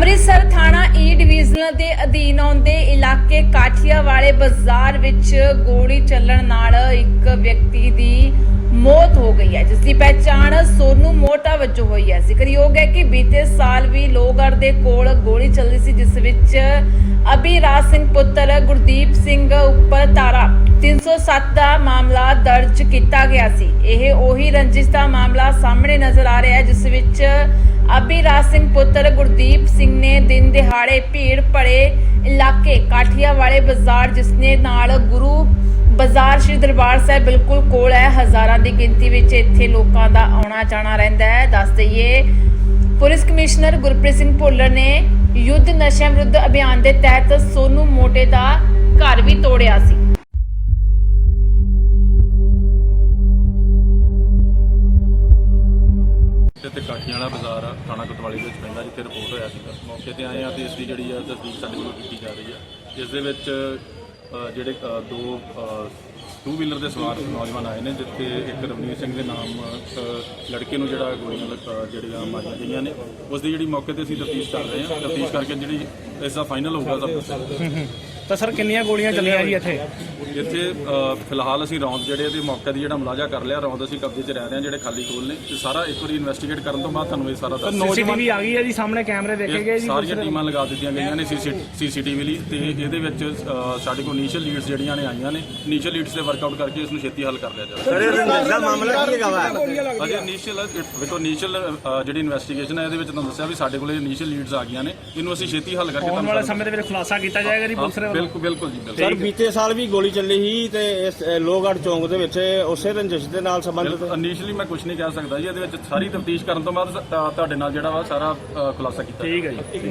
ਉਹਨਾਂ e ਦੇ ਅਧੀਨ ਆਉਂਦੇ ਇਲਾਕੇ ਕਾਠੀਆ ਵਾਲੇ ਬਾਜ਼ਾਰ ਵਿੱਚ ਗੋਲੀ ਚੱਲਣ ਨਾਲ ਇੱਕ ਵਿਅਕਤੀ ਦੀ ਮੌਤ ਹੋ ਗਈ ਹੈ ਜਿਸ ਦੀ ਪਹਿਚਾਣ ਸੋਨੂ ਮੋਟਾ ਵਜੋਂ ਹੋਈ ਹੈ। ਜ਼ਿਕਰਯੋਗ ਹੈ ਕਿ ਬੀਤੇ ਸਾਲ ਵੀ ਲੋਹਗੜ੍ਹ ਦੇ ਕੋਲ ਗੋਲੀ ਚੱਲੀ ਸੀ, ਜਿਸ ਵਿੱਚ ਅਭਿਰਾਜ ਸਿੰਘ ਪੁੱਤਰ ਗੁਰਦੀਪ ਸਿੰਘ ਉੱਪਰ ਧਾਰਾ 307 ਦਾ ਮਾਮਲਾ ਦਰਜ ਕੀਤਾ ਗਿਆ ਸੀ। ਇਹ ਉਹੀ ਰੰਜਿਸ਼ ਦਾ ਮਾਮਲਾ ਸਾਹਮਣੇ ਨਜ਼ਰ ਆ ਰਿਹਾ ਹੈ, ਜਿਸ ਵਿੱਚ ਅਭਿਰਾਜ ਸਿੰਘ ਪੁੱਤਰ ਗੁਰਦੀਪ ਸਿੰਘ ਨੇ ਦਿਨ ਦਿਹਾੜੇ ਭੀੜ ਭਰੇ ਇਲਾਕੇ ਕਾਠੀਆ ਵਾਲੇ ਬਾਜ਼ਾਰ, ਜਿਸਨੇ ਨਾਲ ਗੁਰੂ ਬਾਜ਼ਾਰ ਸ਼੍ਰੀ ਦਰਬਾਰ ਸਾਹਿਬ ਬਿਲਕੁਲ ਕੋਲ ਹੈ, ਹਜ਼ਾਰਾਂ ਦੀ ਗਿਣਤੀ ਵਿੱਚ ਇੱਥੇ ਲੋਕਾਂ ਦਾ ਆਉਣਾ ਜਾਣਾ ਰਹਿੰਦਾ ਹੈ। ਦੱਸ ਦਈਏ, ਪੁਲਿਸ ਕਮਿਸ਼ਨਰ ਗੁਰਪ੍ਰੀਤ ਸਿੰਘ ਭੁੱਲਰ ਨੇ ਯੁੱਧ ਨਸ਼ਿਆਂ ਵਿਰੁੱਧ ਅਭਿਆਨ ਦੇ ਤਹਿਤ ਸੋਨੂ ਮੋਟੇ ਦਾ ਘਰ ਵੀ ਤੋੜਿਆ ਤੇ ਕਾਠੀਆਂ ਵਾਲਾ ਬਾਜ਼ਾਰ ਆ ਥਾਣਾ ਕੋਤਵਾਲੀ ਦੇ ਵਿੱਚ ਪੈਂਦਾ ਜਿੱਥੇ ਰਿਪੋਰਟ ਹੋਇਆ ਸੀਗਾ। ਮੌਕੇ ਤੇ ਆਏ ਆ ਤੇ ਇਸ ਦੀ ਜਿਹੜੀ ਆ ਤਸਦੀਕ ਸਾਡੇ ਵੱਲੋਂ ਕੀਤੀ ਜਾ ਰਹੀ ਆ। ਇਸ ਦੇ ਵਿੱਚ ਜਿਹੜੇ ਦੋ ਟੂ ਵੀਲਰ ਦੇ ਸਵਾਰ ਨੌਜਵਾਨ ਆਏ ਨੇ ਜਿੱਥੇ ਇੱਕ ਰਵਨੀਤ ਸਿੰਘ ਦੇ ਨਾਮ ਅ, ਲੜਕੇ ਨੂੰ ਜਿਹੜਾ ਗੋਲੀਆਂ ਲੱਗ- ਜਿਹੜੀਆਂ ਮਾਰੀਆਂ ਗਈਆਂ ਨੇ ਉਸ ਦੀ ਜਿਹੜੀ ਮੌਕੇ ਤੇ ਅਸੀਂ ਤਫਤੀਸ਼ ਕਰ ਰਹੇ ਹਾਂ। ਤਫਤੀਸ਼ ਕਰਕੇ ਜਿਹੜੀ ਇਸ ਦਾ ਫਾਈਨਲ ਹੋਊਗਾ ਸਭ ਤਾਂ ਸਰ ਕਿੰਨੀਆਂ ਗੋਲੀਆਂ ਚੱਲੀਆਂ ਜੀ ਇੱਥੇ? ਇੱਥੇ ਫਿਲਹਾਲ ਅਸੀਂ ਰੌਂਦ ਜਿਹੜੇ ਇਹਦੇ ਮੌਕੇ ਦੀ ਜਿਹੜਾ ਮੁਲਾਜ਼ਾ ਕਰ ਲਿਆ ਰੌਂਦ ਅਸੀਂ ਕਬਜ਼ੇ 'ਚ ਰਹਿ ਰਹੇ ਹਾਂ ਜਿਹੜੇ ਖਾਲੀ ਖੋਲ ਨੇ ਤੇ ਸਾਰਾ ਇੱਕ ਵਾਰੀ ਇਨਵੈਸਟੀਗੇਟ ਕਰਨ ਤੋਂ ਬਾਅਦ ਤੁਹਾਨੂੰ ਇਹ ਸਾਰਾ ਦੱਸ ਸੀਸੀਟੀਵੀ ਆ ਗਈ ਹੈ ਜੀ ਸਾਹਮਣੇ ਕੈਮਰੇ ਦੇਖੇ ਗਏ ਜੀ ਸਾਰੀਆਂ ਟੀਮਾਂ ਲਗਾ ਦਿੱਤੀਆਂ ਗਈਆਂ ਨੇ ਸੀਸੀਟੀਵੀ ਲਈ ਤੇ ਇਹਦੇ ਵਿੱਚ ਸਾਡੇ ਕੋਲ ਇਨੀਸ਼ੀਅਲ ਲੀਡਸ ਜਿਹੜੀਆਂ ਨੇ ਆਈਆਂ ਨੇ ਇਨੀਸ਼ੀਅਲ ਲੀਡਸ ਤੇ ਵਰਕਆਊਟ ਕਰਕੇ ਇਸ ਨੂੰ ਛੇਤੀ ਹੱਲ ਕਰ ਲਿਆ ਜਾਵੇ। ਸਰ ਇਹ ਰੰਜਿਸ਼ ਦਾ ਮਾਮਲਾ ਕੀ ਹੈਗਾ ਵਾ? ਅਜੇ ਇਨੀਸ਼ੀਅਲ ਵੇਖੋ ਇਨੀਸ਼ੀਅਲ ਜਿਹੜੀ ਇਨਵੈਸਟੀਗੇਸ਼ਨ ਹੈ ਇਹਦੇ ਵਿੱਚ ਤੁਹਾਨੂੰ ਦੱਸਿਆ ਵੀ ਸਾਡੇ ਕੋਲ ਇਨੀਸ਼ੀਅਲ ਲੀਡਸ ਆ ਗਈਆਂ ਨੇ ਇਹਨੂੰ ਅਸੀਂ ਛੇਤੀ ਹੱਲ ਕਰਕੇ ਆਉਣ ਤੁਹਾਨੂੰ ਵਾਲੇ ਸਮੇਂ ਦੇ ਵਿੱਚ ਖੁਲਾਸਾ ਕੀਤਾ ਜਾਏਗਾ ਜੀ ਪੁਲਿਸ ਦੇ ਬਿਲਕੁਲ ਬਿਲਕੁਲ ਜੀ ਬਿਲਕੁਲ। ਸਰ ਬੀਤੇ ਸਾਲ ਵੀ ਗੋਲੀ ਚੱਲੀ ਸੀ ਤੇ ਇਸ ਅ, ਲੋਹਗੜ੍ਹ ਚੌਂਕ ਦੇ ਵਿੱਚ ਉਸੇ ਰੰਜਿਸ਼ ਦੇ ਨਾਲ ਸੰਬੰਧਿਤ? ਇਨੀਸ਼ੀਅਲੀ ਮੈਂ ਕੁਝ ਨਹੀਂ ਕਹਿ ਸਕਦਾ ਜੀ ਇਹਦੇ ਵਿੱਚ ਸਾਰੀ ਤਫਤੀਸ਼ ਕਰਨ ਤੋਂ ਬਾਅਦ ਤੁਹਾਡੇ ਨਾਲ ਜਿਹੜਾ ਵਾ ਸਾਰਾ ਅ, ਖੁਲਾਸਾ ਕੀਤਾ। ਠੀਕ ਹੈ ਜੀ।